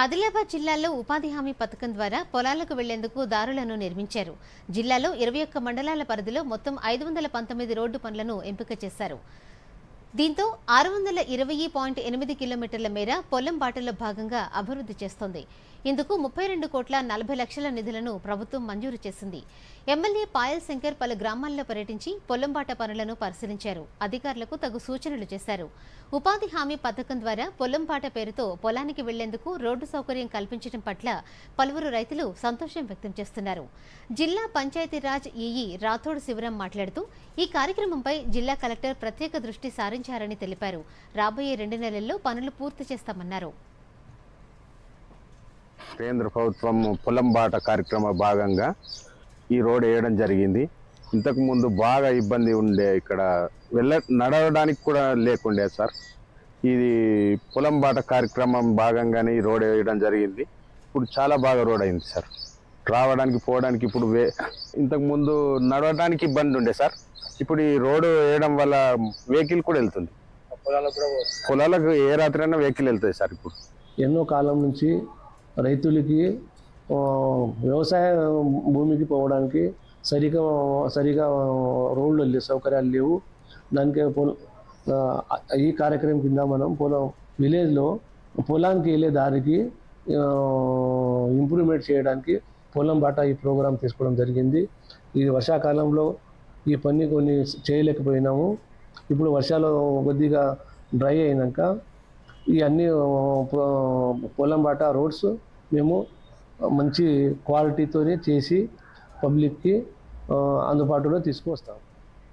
ఆదిలాబాద్ జిల్లాలో ఉపాధి హామీ పథకం ద్వారా పొలాలకు వెళ్ళేందుకు దారులను నిర్మించారు. జిల్లాలో ఇరవై ఒక్క మండలాల పరిధిలో మొత్తం ఐదు వందల పంతొమ్మిది రోడ్డు పనులను ఎంపిక చేశారు. దీంతో ఆరు వందల ఇరవై పాయింట్ ఎనిమిది కిలోమీటర్ల మేర పొలం బాటలో భాగంగా అభివృద్ధి చేస్తోంది. ఇందుకు ముప్పై రెండు కోట్ల నలభై లక్షల నిధులను ప్రభుత్వం మంజూరు చేసింది. ఎమ్మెల్యే పాయల్ శంకర్ పలు గ్రామాల్లో పర్యటించి పొలం బాట పనులను పరిశీలించారు. అధికారులకు తగు సూచనలు చేశారు. ఉపాధి హామీ పథకం ద్వారా పొలం బాట పేరుతో పొలానికి వెళ్ళేందుకు రోడ్డు సౌకర్యం కల్పించడం పట్ల పలువురు రైతులు సంతోషం వ్యక్తం చేస్తున్నారు. జిల్లా పంచాయతీరాజ్ ఈఈ రాథోడ్ శివరాం మాట్లాడుతూ ఈ కార్యక్రమంపై జిల్లా కలెక్టర్ ప్రత్యేక దృష్టి సారించారని తెలిపారు. రాబోయే రెండు నెలల్లో పనులు పూర్తి చేస్తామన్నారు. కేంద్ర ప్రభుత్వం పొలం బాట కార్యక్రమ భాగంగా ఈ రోడ్ వేయడం జరిగింది. ఇంతకు ముందు బాగా ఇబ్బంది ఉండే ఇక్కడ వెళ్ళ నడవడానికి కూడా లేకుండే సార్. ఇది పొలం బాట కార్యక్రమం భాగంగానే ఈ రోడ్ వేయడం జరిగింది. ఇప్పుడు చాలా బాగా రోడ్ అయింది సార్. రావడానికి పోవడానికి ఇప్పుడు వే ఇంతకు ముందు నడవడానికి ఇబ్బంది ఉండే సార్. ఇప్పుడు ఈ రోడ్డు వేయడం వల్ల వెహికల్ కూడా వెళ్తుంది. పొలాలకు ఏ రాత్రైనా వెహికల్ వెళ్తుంది సార్ ఇప్పుడు. ఎన్నో కాలం నుంచి రైతులకి వ్యవసాయ భూమికి పోవడానికి సరిగా సరిగా రోడ్లు లేవు సౌకర్యాలు లేవు. దానికి ఈ కార్యక్రమం కింద మనం పొలం విలేజ్లో పొలానికి వెళ్ళే దారికి ఇంప్రూవ్మెంట్ చేయడానికి పొలం బాట ఈ ప్రోగ్రాం తీసుకోవడం జరిగింది. ఈ వర్షాకాలంలో ఈ పని కొన్ని చేయలేకపోయినాము. ఇప్పుడు వర్షాలు కొద్దిగా డ్రై అయినాక ఈ అన్ని పొలం బాట రోడ్స్ మేము మంచి క్వాలిటీతోనే చేసి పబ్లిక్కి అందుబాటులో తీసుకువస్తాం